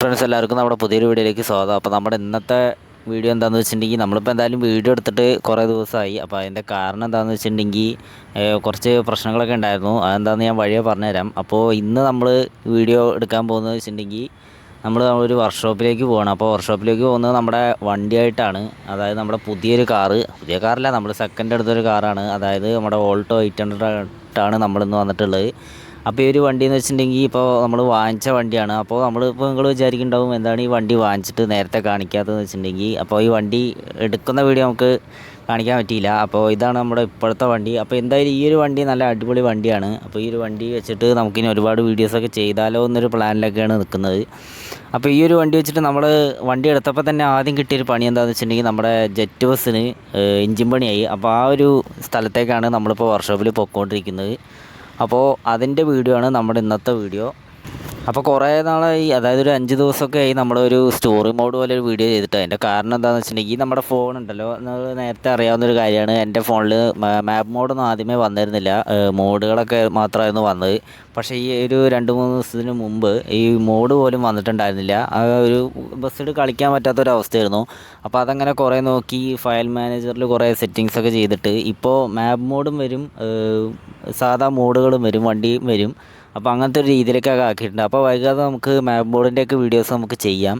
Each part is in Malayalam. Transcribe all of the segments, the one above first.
ഫ്രണ്ട്സ് എല്ലാവർക്കും നമ്മുടെ പുതിയൊരു വീഡിയോയിലേക്ക് സ്വാഗതം. അപ്പോൾ നമ്മുടെ ഇന്നത്തെ വീഡിയോ എന്താണെന്ന് വെച്ചിട്ടുണ്ടെങ്കിൽ നമ്മളിപ്പോൾ എന്തായാലും വീഡിയോ എടുത്തിട്ട് കുറേ ദിവസമായി. അപ്പോൾ അതിന്റെ കാരണം എന്താണെന്ന് വെച്ചിട്ടുണ്ടെങ്കിൽ കുറച്ച് പ്രശ്നങ്ങളൊക്കെ ഉണ്ടായിരുന്നു. അതെന്താണെന്ന് ഞാൻ വഴിയെ പറഞ്ഞുതരാം. അപ്പോൾ ഇന്ന് നമ്മൾ വീഡിയോ എടുക്കാൻ പോകുന്നത് വെച്ചിട്ടുണ്ടെങ്കിൽ നമ്മൾ ഒരു വർക്ക്ഷോപ്പിലേക്ക് പോകണം അപ്പോൾ വർക്ക്ഷോപ്പിലേക്ക് പോകുന്നത് നമ്മുടെ വണ്ടിയായിട്ടാണ്. അതായത് നമ്മുടെ പുതിയൊരു കാറ്. പുതിയ കാറല്ല നമ്മൾ സെക്കൻഡ് എടുത്തൊരു കാറാണ്. അതായത് നമ്മുടെ ഓൾട്ടോ എയ്റ്റ് ഹൺഡ്രഡ് ആയിട്ടാണ് നമ്മളിന്ന് വന്നിട്ടുള്ളത്. അപ്പോൾ ഈ ഒരു വണ്ടി എന്ന് വെച്ചിട്ടുണ്ടെങ്കിൽ ഇപ്പോൾ നമ്മൾ വാങ്ങിച്ച വണ്ടിയാണ്. അപ്പോൾ നമ്മൾ ഇപ്പോൾ നിങ്ങൾ വിചാരിക്കുന്നുണ്ടാവും എന്താണ് ഈ വണ്ടി വാങ്ങിച്ചിട്ട് നേരത്തെ കാണിക്കാത്തതെന്ന് വെച്ചിട്ടുണ്ടെങ്കിൽ അപ്പോൾ ഈ വണ്ടി എടുക്കുന്ന വീഡിയോ നമുക്ക് കാണിക്കാൻ പറ്റിയില്ല. അപ്പോൾ ഇതാണ് നമ്മുടെ ഇപ്പോഴത്തെ വണ്ടി. അപ്പോൾ എന്തായാലും ഈ ഒരു വണ്ടി നല്ല അടിപൊളി വണ്ടിയാണ്. അപ്പോൾ ഈ ഒരു വണ്ടി വെച്ചിട്ട് നമുക്കിനി ഒരുപാട് വീഡിയോസൊക്കെ ചെയ്താലോ എന്നൊരു പ്ലാനിലൊക്കെയാണ് നിൽക്കുന്നത് അപ്പോൾ ഈ ഒരു വണ്ടി വെച്ചിട്ട് നമ്മൾ വണ്ടി എടുത്തപ്പോൾ തന്നെ ആദ്യം കിട്ടിയൊരു പണി എന്താണെന്ന് വെച്ചിട്ടുണ്ടെങ്കിൽ നമ്മുടെ ജെറ്റ് ബസ്സിന് എഞ്ചിൻ പണിയായി. അപ്പോൾ ആ ഒരു സ്ഥലത്തേക്കാണ് നമ്മളിപ്പോൾ വർക്ക്ഷോപ്പിൽ പൊയ്ക്കൊണ്ടിരിക്കുന്നത് അപ്പോൾ അതിന്റെ വീഡിയോ ആണ് നമ്മുടെ ഇന്നത്തെ വീഡിയോ. അപ്പോൾ കുറേ നാളായി. അതായത് ഒരു അഞ്ച് ദിവസമൊക്കെ ആയി നമ്മളൊരു സ്റ്റോറി മോഡ് പോലെ ഒരു വീഡിയോ ചെയ്തിട്ട്. അതിന്റെ കാരണം എന്താണെന്ന് വെച്ചിട്ടുണ്ടെങ്കിൽ നമ്മുടെ ഫോൺ ഉണ്ടല്ലോ. നേരത്തെ അറിയാവുന്ന ഒരു കാര്യമാണ്. എന്റെ ഫോണിൽ മാപ്പ് മോഡൊന്നും ആദ്യമേ വന്നിരുന്നില്ല. മോഡുകളൊക്കെ മാത്രമായിരുന്നു വന്നത്. പക്ഷേ ഈ ഒരു രണ്ട് മൂന്ന് ദിവസത്തിന് മുമ്പ് ഈ മോഡ് പോലും വന്നിട്ടുണ്ടായിരുന്നില്ല. ആ ഒരു ബസ്സിൽ കളിക്കാൻ പറ്റാത്തൊരവസ്ഥയായിരുന്നു. അപ്പോൾ അതങ്ങനെ കുറേ നോക്കി ഫയൽ മാനേജറിൽ കുറേ സെറ്റിങ്സൊക്കെ ചെയ്തിട്ട്. ഇപ്പോൾ മാപ്പ് മോഡും വരും. സാധാ മോഡുകളും വരും വണ്ടിയും വരും. അപ്പോൾ അങ്ങനത്തെ ഒരു രീതിയിലേക്കൊക്കെ ആക്കിയിട്ടുണ്ട്. അപ്പോൾ വൈകാതെ നമുക്ക് മാപ്പ് ബോർഡിന്റെയൊക്കെ വീഡിയോസ് നമുക്ക് ചെയ്യാം.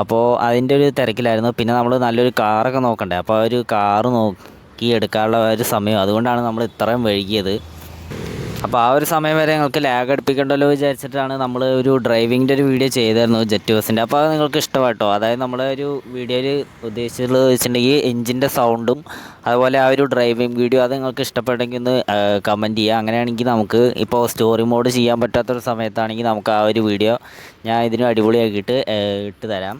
അപ്പോൾ അതിന്റെ ഒരു തിരക്കിലായിരുന്നു. പിന്നെ നമ്മൾ നല്ലൊരു കാറൊക്കെ നോക്കണ്ടേ? അപ്പോൾ ഒരു കാറ് നോക്കി എടുക്കാനുള്ള ഒരു സമയം. അതുകൊണ്ടാണ് നമ്മൾ ഇത്രയും വൈകിയത്. അപ്പോൾ ആ ഒരു സമയം വരെ നിങ്ങൾക്ക് ലാഗ് അടുപ്പിക്കണ്ടല്ലോ വിചാരിച്ചിട്ടാണ് നമ്മൾ ഒരു ഡ്രൈവിങ്ങിന്റെ ഒരു വീഡിയോ ചെയ്തായിരുന്നു ജെറ്റ് ബസ്സിന്റെ അപ്പോൾ അത് നിങ്ങൾക്ക് ഇഷ്ടമായിട്ടോ അതായത് നമ്മളെ ഒരു വീഡിയോയിൽ ഉദ്ദേശിച്ചുള്ളത് വെച്ചിട്ടുണ്ടെങ്കിൽ എഞ്ചിന്റെ സൗണ്ടും അതുപോലെ ആ ഒരു ഡ്രൈവിംഗ് വീഡിയോ അത് നിങ്ങൾക്ക് ഇഷ്ടപ്പെട്ടെങ്കിൽ ഒന്ന് കമന്റ് ചെയ്യുക. അങ്ങനെയാണെങ്കിൽ നമുക്ക് ഇപ്പോൾ സ്റ്റോറി മോഡ് ചെയ്യാൻ പറ്റാത്തൊരു സമയത്താണെങ്കിൽ നമുക്ക് ആ ഒരു വീഡിയോ ഞാൻ ഇതിന് അടിപൊളിയാക്കിയിട്ട് ഇട്ട് തരാം.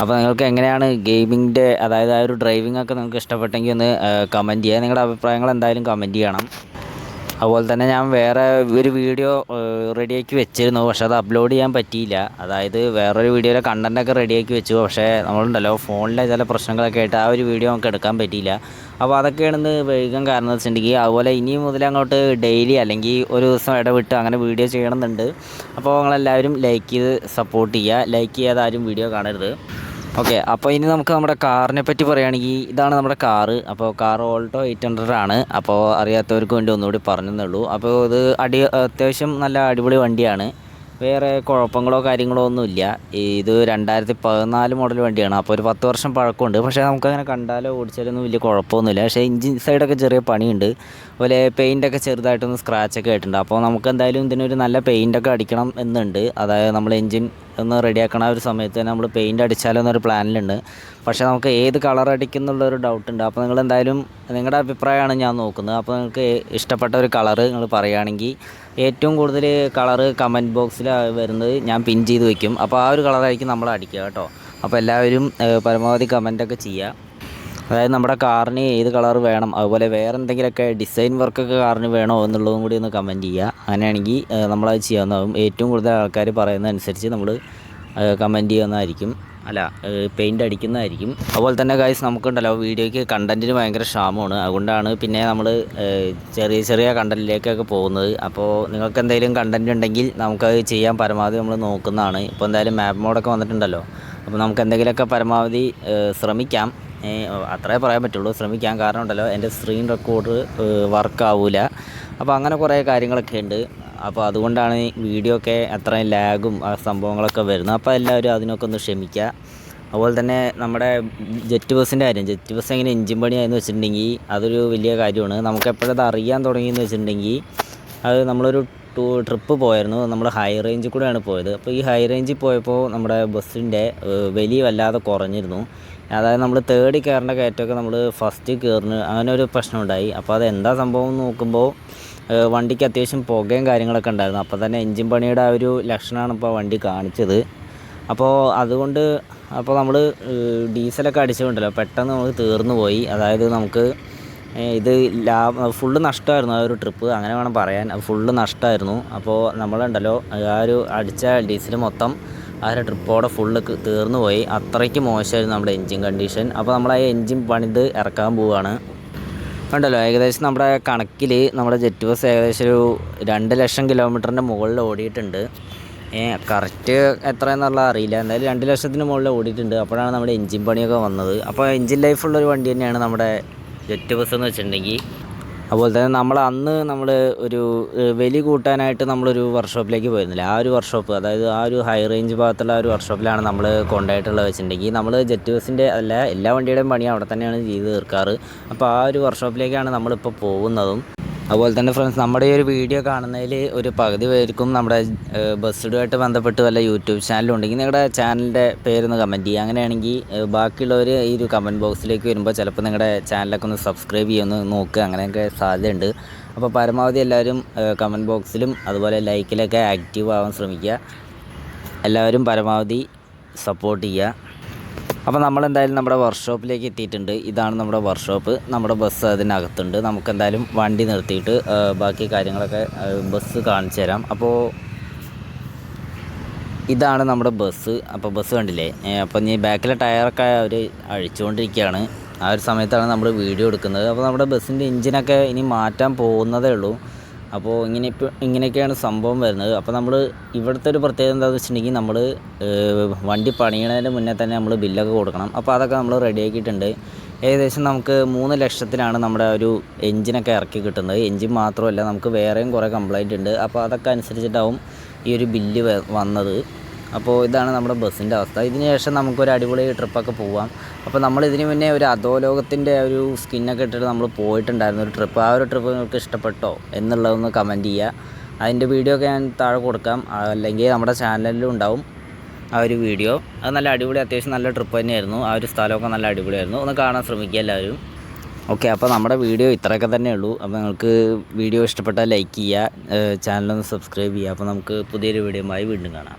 അപ്പോൾ നിങ്ങൾക്ക് എങ്ങനെയാണ് ഗെയിമിങ്ങിന്റെ അതായത് ആ ഒരു ഡ്രൈവിംഗ് ഒക്കെ നിങ്ങൾക്ക് ഇഷ്ടപ്പെട്ടെങ്കിൽ ഒന്ന് കമന്റ് ചെയ്യുക. നിങ്ങളുടെ അഭിപ്രായങ്ങൾ എന്തായാലും കമന്റ് ചെയ്യണം. അതുപോലെ തന്നെ ഞാൻ വേറെ ഒരു വീഡിയോ റെഡിയാക്കി വെച്ചിരുന്നു. പക്ഷെ അത് അപ്ലോഡ് ചെയ്യാൻ പറ്റിയില്ല. അതായത് വേറൊരു വീഡിയോയിലെ കണ്ടന്റൊക്കെ റെഡിയാക്കി വെച്ചു. പക്ഷേ നമ്മളുണ്ടല്ലോ ഫോണിലെ ചില പ്രശ്നങ്ങളൊക്കെ ആയിട്ട് ആ ഒരു വീഡിയോ നമുക്ക് എടുക്കാൻ പറ്റിയില്ല. അപ്പോൾ അതൊക്കെയാണെന്ന് വൈകാൻ കാരണം എന്ന് വെച്ചിട്ടുണ്ടെങ്കിൽ അതുപോലെ ഇനി മുതൽ അങ്ങോട്ട് ഡെയിലി അല്ലെങ്കിൽ ഒരു ദിവസം ഇടവിട്ട് അങ്ങനെ വീഡിയോ ചെയ്യണമെന്നുണ്ട്. അപ്പോൾ നിങ്ങളെല്ലാവരും ലൈക്ക് ചെയ്ത് സപ്പോർട്ട് ചെയ്യുക. ലൈക്ക് ചെയ്യാതെ ആരും വീഡിയോ കാണരുത്. ഓക്കെ അപ്പോൾ ഇനി നമുക്ക് നമ്മുടെ കാറിനെ പറ്റി പറയുകയാണെങ്കിൽ ഇതാണ് നമ്മുടെ കാറ്. അപ്പോൾ കാർ ഓൾട്ടോ എയ്റ്റ് ഹൺഡ്രഡ് ആണ്. അപ്പോൾ അറിയാത്തവർക്ക് വേണ്ടി ഒന്നുകൂടി പറഞ്ഞെന്നുള്ളൂ. അപ്പോൾ ഇത് അടി അത്യാവശ്യം നല്ല അടിപൊളി വണ്ടിയാണ്. വേറെ കുഴപ്പങ്ങളോ കാര്യങ്ങളോ ഒന്നുമില്ല. ഇത് രണ്ടായിരത്തി പതിനാല് മോഡൽ വണ്ടിയാണ്. അപ്പോൾ ഒരു പത്ത് വർഷം പഴക്കമുണ്ട്. പക്ഷേ നമുക്കങ്ങനെ കണ്ടാലോ ഓടിച്ചാലൊന്നും വലിയ കുഴപ്പമൊന്നുമില്ല. പക്ഷേ എഞ്ചിൻ സൈഡൊക്കെ ചെറിയ പണിയുണ്ട്. അതുപോലെ പെയിന്റൊക്കെ ചെറുതായിട്ടൊന്ന് സ്ക്രാച്ചൊക്കെ ആയിട്ടുണ്ട്. അപ്പോൾ നമുക്ക് എന്തായാലും ഇതിനൊരു നല്ല പെയിന്റൊക്കെ അടിക്കണം എന്നുണ്ട്. അതായത് നമ്മൾ എഞ്ചിൻ ഒന്ന് റെഡിയാക്കണ ഒരു സമയത്ത് തന്നെ നമ്മൾ പെയിന്റ് അടിച്ചാലോ എന്നൊരു പ്ലാനിലുണ്ട് പക്ഷേ നമുക്ക് ഏത് കളർ അടിക്കുന്നുള്ളൊരു ഡൗട്ട് ഉണ്ട്. അപ്പോൾ നിങ്ങൾ എന്തായാലും നിങ്ങളുടെ അഭിപ്രായമാണ് ഞാൻ നോക്കുന്നത്. അപ്പോൾ നിങ്ങൾക്ക് ഇഷ്ടപ്പെട്ട ഒരു കളറ് നിങ്ങൾ പറയുകയാണെങ്കിൽ ഏറ്റവും കൂടുതൽ കളറ് കമന്റ് ബോക്സിൽ വരുന്നത് ഞാൻ പിൻ ചെയ്ത് വെക്കും. അപ്പോൾ ആ ഒരു കളറായിരിക്കും നമ്മൾ അടിക്കുക കേട്ടോ. അപ്പോൾ എല്ലാവരും പരമാവധി കമന്റൊക്കെ ചെയ്യുക. അതായത് നമ്മുടെ കാറിന് ഏത് കളർ വേണം അതുപോലെ വേറെ എന്തെങ്കിലുമൊക്കെ ഡിസൈൻ വർക്കൊക്കെ കാറിന് വേണോ എന്നുള്ളതും കൂടി ഒന്ന് കമന്റ് ചെയ്യുക. അങ്ങനെയാണെങ്കിൽ നമ്മളത് ചെയ്യാവുന്നതാകും ഏറ്റവും കൂടുതൽ ആൾക്കാർ പറയുന്നതനുസരിച്ച് നമ്മൾ കമന്റ് ചെയ്യുന്നതായിരിക്കും. അല്ല പെയിന്റ് അടിക്കുന്നതായിരിക്കും. അതുപോലെ തന്നെ ഗൈസ് നമുക്കുണ്ടല്ലോ വീഡിയോയ്ക്ക് കണ്ടന്റിന് ഭയങ്കര ക്ഷാമമാണ്. അതുകൊണ്ടാണ് പിന്നെ നമ്മൾ ചെറിയ ചെറിയ കണ്ടന്റിലേക്കൊക്കെ പോകുന്നത്. അപ്പോൾ നിങ്ങൾക്ക് എന്തെങ്കിലും കണ്ടന്റ് ഉണ്ടെങ്കിൽ നമുക്കത് ചെയ്യാൻ പരമാവധി നമ്മൾ നോക്കുന്നതാണ്. ഇപ്പോൾ എന്തായാലും മാപ്പ് മോഡൊക്കെ വന്നിട്ടുണ്ടല്ലോ. അപ്പോൾ നമുക്ക് എന്തെങ്കിലുമൊക്കെ പരമാവധി ശ്രമിക്കാം. അത്രേ പറയാൻ പറ്റുള്ളൂ. ശ്രമിക്കാൻ കാരണം ഉണ്ടല്ലോ എന്റെ സ്ക്രീൻ റെക്കോർഡർ വർക്ക് ആവില്ല അപ്പോൾ അങ്ങനെ കുറേ കാര്യങ്ങളൊക്കെ ഉണ്ട്. അപ്പോൾ അതുകൊണ്ടാണ് ഈ വീഡിയോ ഒക്കെ അത്രയും ലാഗും ആ സംഭവങ്ങളൊക്കെ വരുന്നത്. അപ്പോൾ എല്ലാവരും അതിനൊക്കെ ഒന്ന് ക്ഷമിക്കുക അതുപോലെ തന്നെ നമ്മുടെ ജെറ്റ് ബസ്സിന്റെ കാര്യം. ജെറ്റ് ബസ് എങ്ങനെ എഞ്ചിൻ പണിയായെന്ന് വെച്ചിട്ടുണ്ടെങ്കിൽ അതൊരു വലിയ കാര്യമാണ്. നമുക്ക് എപ്പോഴത് അറിയാൻ തുടങ്ങിയെന്ന് വെച്ചിട്ടുണ്ടെങ്കിൽ അത് നമ്മളൊരു ടൂ ട്രിപ്പ് പോയായിരുന്നു. നമ്മൾ ഹൈ റേഞ്ചിൽ കൂടെയാണ് പോയത്. അപ്പോൾ ഈ ഹൈ റേഞ്ചിൽ പോയപ്പോൾ നമ്മുടെ ബസ്സിന്റെ വലിയ വല്ലാതെ കുറഞ്ഞിരുന്നു. അതായത് നമ്മൾ തേർഡ് കയറേണ്ട കയറ്റമൊക്കെ നമ്മൾ ഫസ്റ്റ് കയറിന് അങ്ങനെ ഒരു പ്രശ്നമുണ്ടായി. അപ്പോൾ അത് എന്താ സംഭവം നോക്കുമ്പോൾ വണ്ടിക്ക് അത്യാവശ്യം പുകയും കാര്യങ്ങളൊക്കെ ഉണ്ടായിരുന്നു. അപ്പോൾ തന്നെ എൻജിൻ പണിയുടെ ആ ഒരു ലക്ഷണമാണ് ഇപ്പോൾ വണ്ടി കാണിച്ചത്. അപ്പോൾ അതുകൊണ്ട് അപ്പോൾ നമ്മൾ ഡീസലൊക്കെ അടിച്ചുകൊണ്ടല്ലോ പെട്ടെന്ന് നമുക്ക് തീർന്നു പോയി. അതായത് നമുക്ക് ഇത് ലാഭ ഫുള്ള് നഷ്ടമായിരുന്നു ആ ഒരു ട്രിപ്പ് അങ്ങനെ വേണം പറയാൻ. ഫുള്ള് നഷ്ടമായിരുന്നു. അപ്പോൾ നമ്മളുണ്ടല്ലോ ആ ഒരു അടിച്ച ഡീസൽ മൊത്തം ആ ഒരു ട്രിപ്പോടെ ഫുള്ള് തീർന്നു പോയി. അത്രയ്ക്ക് മോശമായിരുന്നു നമ്മുടെ എൻജിൻ കണ്ടീഷൻ അപ്പോൾ നമ്മൾ ആ എൻജിൻ പണിത് ഇറക്കാൻ പോവുകയാണ് ഉണ്ടല്ലോ ഏകദേശം നമ്മുടെ കണക്കിൽ നമ്മുടെ ജെറ്റ് ബസ് ഏകദേശം ഒരു രണ്ട് ലക്ഷം കിലോമീറ്ററിന്റെ മുകളിൽ ഓടിയിട്ടുണ്ട്. കറക്റ്റ് എത്രയെന്നുള്ള അറിയില്ല. എന്തായാലും രണ്ട് ലക്ഷത്തിന് മുകളിൽ ഓടിയിട്ടുണ്ട്. അപ്പോഴാണ് നമ്മുടെ എൻജിൻ പണിയൊക്കെ വന്നത്. അപ്പോൾ എൻജിൻ ലൈഫുള്ള ഒരു വണ്ടി തന്നെയാണ് നമ്മുടെ ജെറ്റ് ബസ് എന്ന് വെച്ചിട്ടുണ്ടെങ്കിൽ അതുപോലെ തന്നെ നമ്മൾ അന്ന് നമ്മൾ ഒരു വലി കൂട്ടാനായിട്ട് നമ്മളൊരു വർക്ക്ഷോപ്പിലേക്ക് പോയിരുന്നില്ല. ആ ഒരു വർക്ക്ഷോപ്പ് അതായത് ആ ഒരു ഹൈ റേഞ്ച് ഭാഗത്തുള്ള ഒരു വർക്ക്ഷോപ്പിലാണ് നമ്മൾ കൊണ്ടായിട്ടുള്ളത് വെച്ചിട്ടുണ്ടെങ്കിൽ നമ്മൾ ജെറ്റ് ബസ്സിന്റെ അല്ല എല്ലാ വണ്ടിയുടെയും പണി അവിടെ തന്നെയാണ് ചെയ്ത് തീർക്കാറ്. അപ്പോൾ ആ ഒരു വർക്ക്ഷോപ്പിലേക്കാണ് നമ്മളിപ്പോൾ പോകുന്നതും. അതുപോലെ തന്നെ ഫ്രണ്ട്സ് നമ്മുടെ ഈ ഒരു വീഡിയോ കാണുന്നതിൽ ഒരു പകുതി പേർക്കും നമ്മുടെ ഏഹ്, ബസ്സിടുമായിട്ട് ബന്ധപ്പെട്ട് വല്ല യൂട്യൂബ് ചാനലും ഉണ്ടെങ്കിൽ നിങ്ങളുടെ ചാനലിന്റെ പേരൊന്ന് കമന്റ് ചെയ്യുക. അങ്ങനെയാണെങ്കിൽ ബാക്കിയുള്ളവർ ഈ ഒരു കമന്റ് ബോക്സിലേക്ക് വരുമ്പോൾ ചിലപ്പോൾ നിങ്ങളുടെ ചാനലൊക്കെ ഒന്ന് സബ്സ്ക്രൈബ് ചെയ്യുമെന്ന് നോക്കുക. അങ്ങനെയൊക്കെ സാധ്യതയുണ്ട്. അപ്പോൾ പരമാവധി എല്ലാവരും കമന്റ് ബോക്സിലും അതുപോലെ ലൈക്കിലൊക്കെ ആക്റ്റീവ് ആവാൻ ശ്രമിക്കുക. എല്ലാവരും പരമാവധി സപ്പോർട്ട് ചെയ്യുക. അപ്പോൾ നമ്മൾ എന്തായാലും നമ്മുടെ വർക്ക്ഷോപ്പിലേക്ക് എത്തിയിട്ടുണ്ട്. ഇതാണ് നമ്മുടെ വർക്ക്ഷോപ്പ് നമ്മുടെ ബസ് അതിനകത്തുണ്ട്. നമുക്ക് എന്തായാലും വണ്ടി നിർത്തിയിട്ട് ബാക്കി കാര്യങ്ങളൊക്കെ ബസ് കാണിച്ചു തരാം. അപ്പോൾ ഇതാണ് നമ്മുടെ ബസ് അപ്പോൾ ബസ് കണ്ടില്ലേ? അപ്പോൾ ഇനി ബാക്കിലെ ടയറൊക്കെ അവർ അഴിച്ചുകൊണ്ടിരിക്കുകയാണ്. ആ ഒരു സമയത്താണ് നമ്മൾ വീഡിയോ എടുക്കുന്നത്. അപ്പോൾ നമ്മുടെ ബസ്സിന്റെ എഞ്ചിനൊക്കെ ഇനി മാറ്റാൻ പോകുന്നതേ ഉള്ളൂ. അപ്പോൾ ഇങ്ങനെ ഇപ്പോൾ ഇങ്ങനെയൊക്കെയാണ് സംഭവം വരുന്നത്. അപ്പോൾ നമ്മൾ ഇവിടുത്തെ ഒരു പ്രത്യേകത എന്താണെന്ന് വെച്ചിട്ടുണ്ടെങ്കിൽ നമ്മൾ വണ്ടി പണിയണതിന് മുന്നേ തന്നെ നമ്മൾ ബില്ലൊക്കെ കൊടുക്കണം. അപ്പോൾ അതൊക്കെ നമ്മൾ റെഡിയാക്കിയിട്ടുണ്ട് ഏകദേശം നമുക്ക് മൂന്ന് ലക്ഷത്തിലാണ് നമ്മുടെ ഒരു എഞ്ചിനൊക്കെ ഇറക്കി കിട്ടുന്നത്. എഞ്ചിൻ മാത്രമല്ല നമുക്ക് വേറെയും കുറേ കംപ്ലൈന്റ് ഉണ്ട്. അപ്പോൾ അതൊക്കെ അനുസരിച്ചിട്ടാവും ഈ ഒരു ബില്ല് വന്നത്. അപ്പോൾ ഇതാണ് നമ്മുടെ ബസ്സിന്റെ അവസ്ഥ. ഇതിന് ശേഷം നമുക്കൊരു അടിപൊളി ട്രിപ്പൊക്കെ പോവാം. അപ്പോൾ നമ്മൾ ഇതിന് മുന്നേ ഒരു അധോലോകത്തിന്റെ ഒരു സ്കിന്നൊക്കെ ഇട്ടിട്ട് നമ്മൾ പോയിട്ടുണ്ടായിരുന്നു ഒരു ട്രിപ്പ്. ആ ഒരു ട്രിപ്പ് നിങ്ങൾക്ക് ഇഷ്ടപ്പെട്ടോ എന്നുള്ളതൊന്ന് കമന്റ് ചെയ്യുക. അതിന്റെ വീഡിയോ ഒക്കെ ഞാൻ താഴെ കൊടുക്കാം. അല്ലെങ്കിൽ നമ്മുടെ ചാനലിലും ഉണ്ടാവും ആ ഒരു വീഡിയോ അത് നല്ല അടിപൊളി അത്യാവശ്യം നല്ല ട്രിപ്പ് തന്നെയായിരുന്നു. ആ ഒരു സ്ഥലമൊക്കെ നല്ല അടിപൊളിയായിരുന്നു. ഒന്ന് കാണാൻ ശ്രമിക്കുക എല്ലാവരും. ഓക്കെ അപ്പോൾ നമ്മുടെ വീഡിയോ ഇത്രയൊക്കെ തന്നെ ഉള്ളൂ. അപ്പോൾ നിങ്ങൾക്ക് വീഡിയോ ഇഷ്ടപ്പെട്ടാൽ ലൈക്ക് ചെയ്യുക. ചാനലൊന്ന് സബ്സ്ക്രൈബ് ചെയ്യുക. അപ്പോൾ നമുക്ക് പുതിയൊരു വീഡിയോയുമായി വീണ്ടും കാണാം.